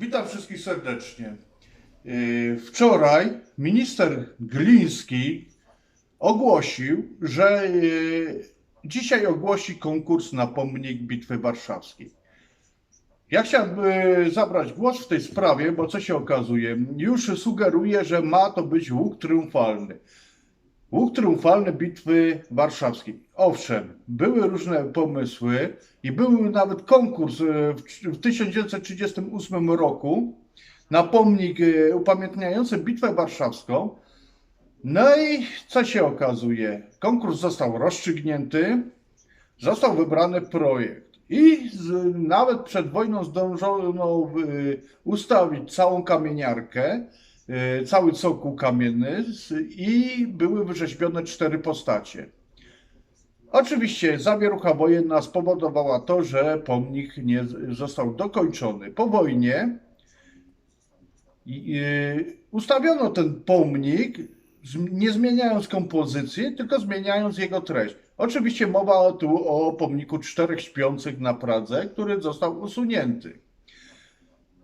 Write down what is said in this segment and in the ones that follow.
Witam wszystkich serdecznie. Yy, Wczoraj minister Gliński ogłosił, że yy, dzisiaj ogłosi konkurs na pomnik Bitwy Warszawskiej. Ja chciałbym yy, zabrać głos w tej sprawie, bo co się okazuje? Już sugeruje, że ma to być łuk triumfalny. Łuk triumfalny Bitwy Warszawskiej. Owszem, były różne pomysły i był nawet konkurs e, w w 1938 roku na pomnik e, upamiętniający Bitwę Warszawską. No i co się okazuje? Konkurs został rozstrzygnięty, został wybrany projekt. I z, nawet przed wojną zdążono e, ustawić całą kamieniarkę, cały cokół kamienny i były wyrzeźbione cztery postacie. Oczywiście zawierucha wojenna spowodowała to, że pomnik nie został dokończony. Po wojnie ustawiono ten pomnik, nie zmieniając kompozycji, tylko zmieniając jego treść. Oczywiście mowa tu o pomniku czterech śpiących na Pradze, który został usunięty.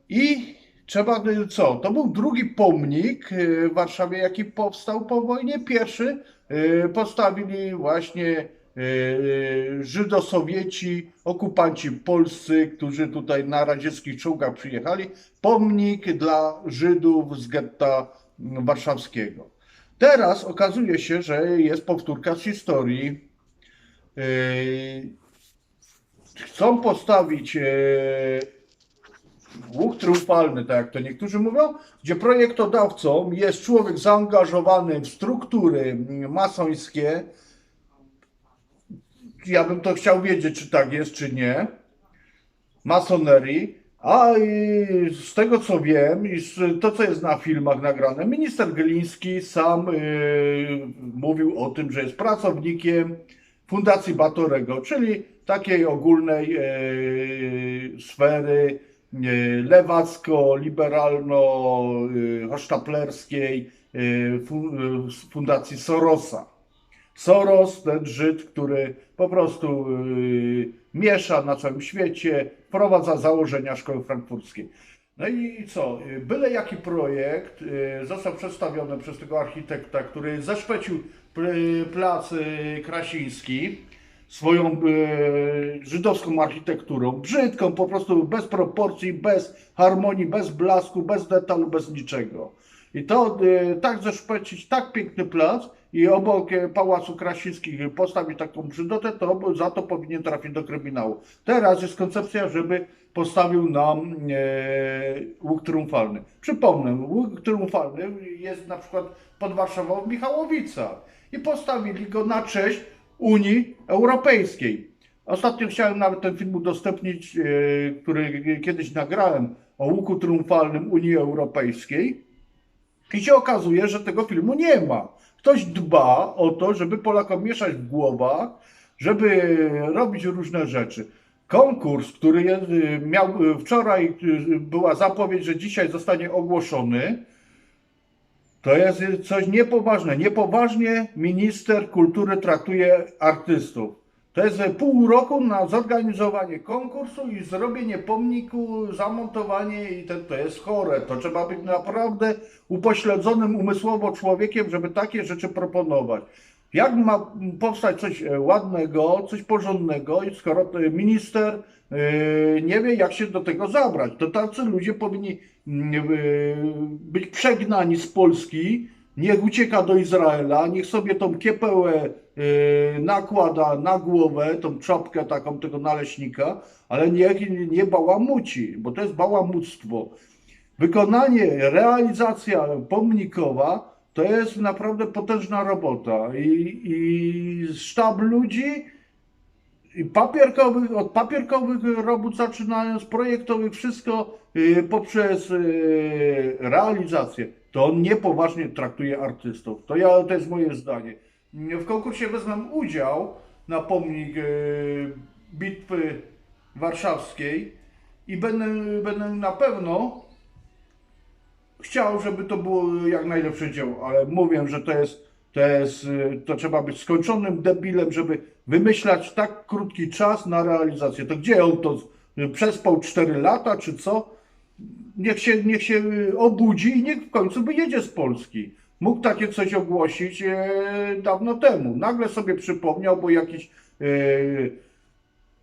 I trzeba, by- co? To był drugi pomnik y, w Warszawie, jaki powstał po wojnie. Pierwszy y, postawili właśnie Żydosowieci, okupanci polscy, którzy tutaj na radzieckich czołgach przyjechali. Pomnik dla Żydów z getta warszawskiego. Teraz okazuje się, że jest powtórka z historii. Y, Chcą postawić y, łuk triumfalny, tak jak to niektórzy mówią, gdzie projektodawcą jest człowiek zaangażowany w struktury masońskie. Ja bym to chciał wiedzieć, czy tak jest, czy nie. Masonerii. A z tego co wiem, to co jest na filmach nagrane, minister Gliński sam y, mówił o tym, że jest pracownikiem Fundacji Batorego, czyli takiej ogólnej y, sfery y, lewacko-liberalno-hosztaplerskiej Fundacji Sorosa. Soros, ten Żyd, który po prostu y, miesza na całym świecie, wprowadza założenia szkoły frankfurckiej. No i co? Byle jaki projekt y, został przedstawiony przez tego architekta, który zaszpecił pl- plac y, Krasiński swoją y, żydowską architekturą, brzydką, po prostu bez proporcji, bez harmonii, bez blasku, bez detalu, bez niczego. I to y, tak zeszpecić tak piękny plac i obok e, Pałacu Krasińskich postawić taką brzydotę, to za to powinien trafić do kryminału. Teraz jest koncepcja, żeby postawił nam e, łuk triumfalny. Przypomnę, łuk triumfalny jest na przykład pod Warszawą w Michałowicach i postawili go na cześć Unii Europejskiej. Ostatnio chciałem nawet ten film udostępnić, e, który kiedyś nagrałem o łuku triumfalnym Unii Europejskiej. I się okazuje, że tego filmu nie ma. Ktoś dba o to, żeby Polakom mieszać w głowach, żeby robić różne rzeczy. Konkurs, który miał wczoraj, y, była zapowiedź, że dzisiaj zostanie ogłoszony. To jest coś niepoważne. Niepoważnie minister kultury traktuje artystów. To jest pół roku na zorganizowanie konkursu i zrobienie pomniku, zamontowanie i to, to jest chore. To trzeba być naprawdę upośledzonym umysłowo człowiekiem, żeby takie rzeczy proponować. Jak ma powstać coś e, ładnego, coś porządnego, skoro to minister e, nie wie, jak się do tego zabrać, to tacy ludzie powinni mm, e, być przegnani z Polski, niech ucieka do Izraela, niech sobie tą kiepełę e, nakłada na głowę, tą czapkę taką tego naleśnika, ale niech nie bałamuci, bo to jest bałamuctwo. Wykonanie, realizacja pomnikowa to jest naprawdę potężna robota i, i sztab ludzi i papierkowych, od papierkowych robót zaczynając, projektowych, wszystko y, poprzez y, realizację. To on niepoważnie traktuje artystów. To, ja, to jest moje zdanie. W konkursie wezmę udział na pomnik y, Bitwy Warszawskiej i będę, będę na pewno chciał, żeby to było jak najlepsze dzieło, ale mówię, że to jest, to jest, y, to trzeba być skończonym debilem, żeby wymyślać tak krótki czas na realizację. To gdzie on to przespał 4 lata, czy co? Niech się, niech się y, obudzi i niech w końcu wyjedzie z Polski. Mógł takie coś ogłosić e, dawno temu. Nagle sobie przypomniał, bo jakiś e,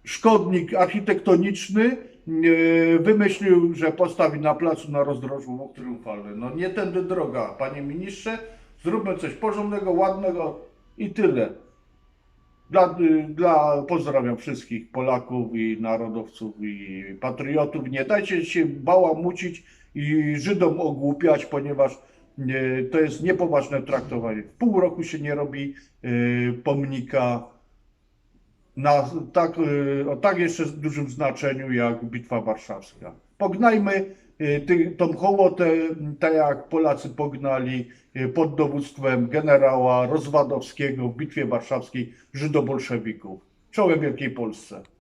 szkodnik architektoniczny e, wymyślił, że postawi na placu na rozdrożu Łuk Triumfalny. No nie tędy droga, panie ministrze. Zróbmy coś porządnego, ładnego i tyle. Dla, dla, pozdrawiam wszystkich Polaków i narodowców i patriotów. Nie dajcie się bałamucić i Żydom ogłupiać, ponieważ e, to jest niepoważne traktowanie. W pół roku się nie robi e, pomnika na tak, e, o tak jeszcze dużym znaczeniu jak Bitwa Warszawska. Pognajmy tą hołotę, tak jak Polacy pognali e, pod dowództwem generała Rozwadowskiego w Bitwie Warszawskiej Żydobolszewików. Czołem Wielkiej Polsce.